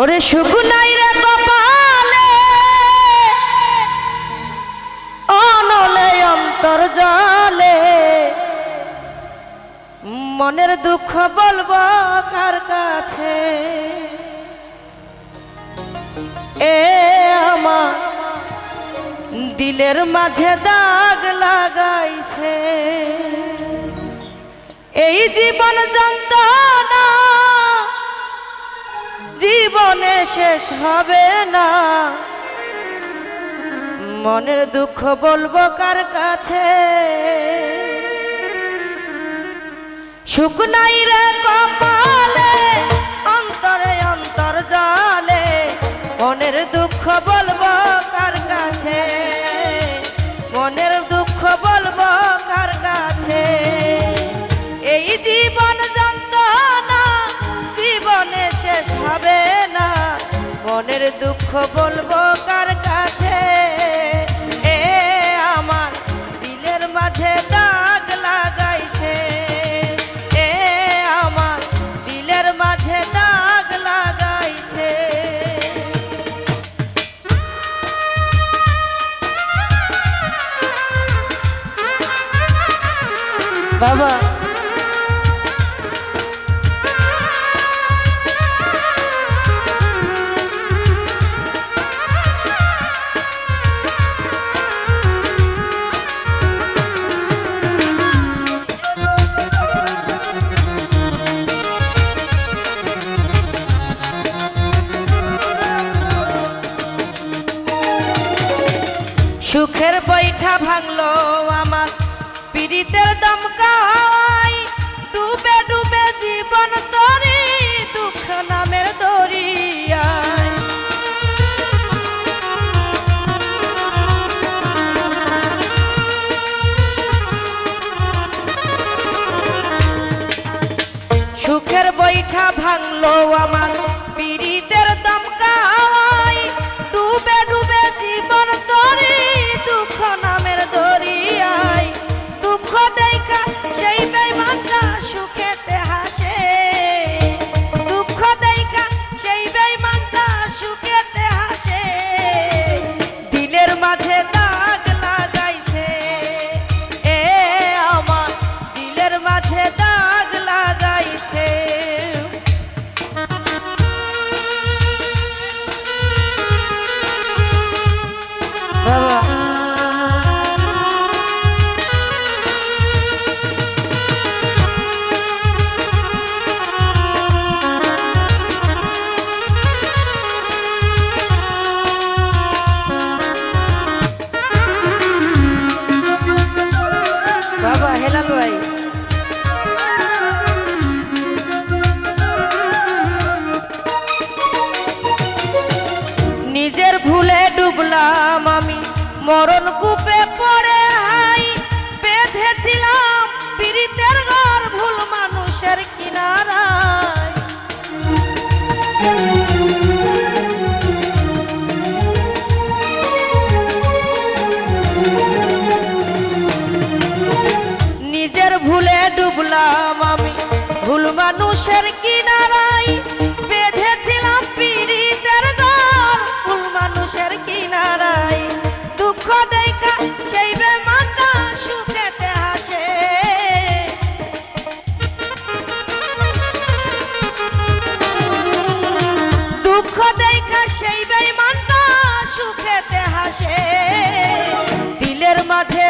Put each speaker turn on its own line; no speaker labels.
ওরে শুকুনাই রে কপালে। অনলে অন্তর জালে। মনের দুঃখ বলব কার কাছে? এ আমার দিলের মাঝে দাগ লাগাইছে। এই জীবন যন্ত্রণা জীবনে শেষ হবে না। মনের দুঃখ বলব কার কাছে? সুখ নাই রে কপালে মনের দুঃখ বলব কার কাছে? এ আমার দিলের মাঝে দাগ লাগাইছে। এ আমার দিলের মাঝে দাগ লাগাইছে। বাবা। সুখের বৈঠা ভাঙলো আমার, পীড়িতের দমকাই ডুবে ডুবে জীবন তরি, দুঃখ নামের দরিয়ায়। সুখের বৈঠা ভাঙলো আমার হেলাল নিজের ভুলে ডুবলাম আমি, মরণ কূপে পড়ে হাই, বেঁধেছিলাম পীড়িতের ঘর ভুল মানুষের কিনারায়। ভুলে ডুবলাম আমি। ভুল মানুষের কিনারাই বেঁধেছিলাম পীড়িতের ঘর ভুল মানুষের কিনারাই দুঃখ দেখা, সেই বেমানটা সুখেতে হাসে দুঃখ দেখা, সেই বেমানটা সুখেতে হাসে দিলের মাঝে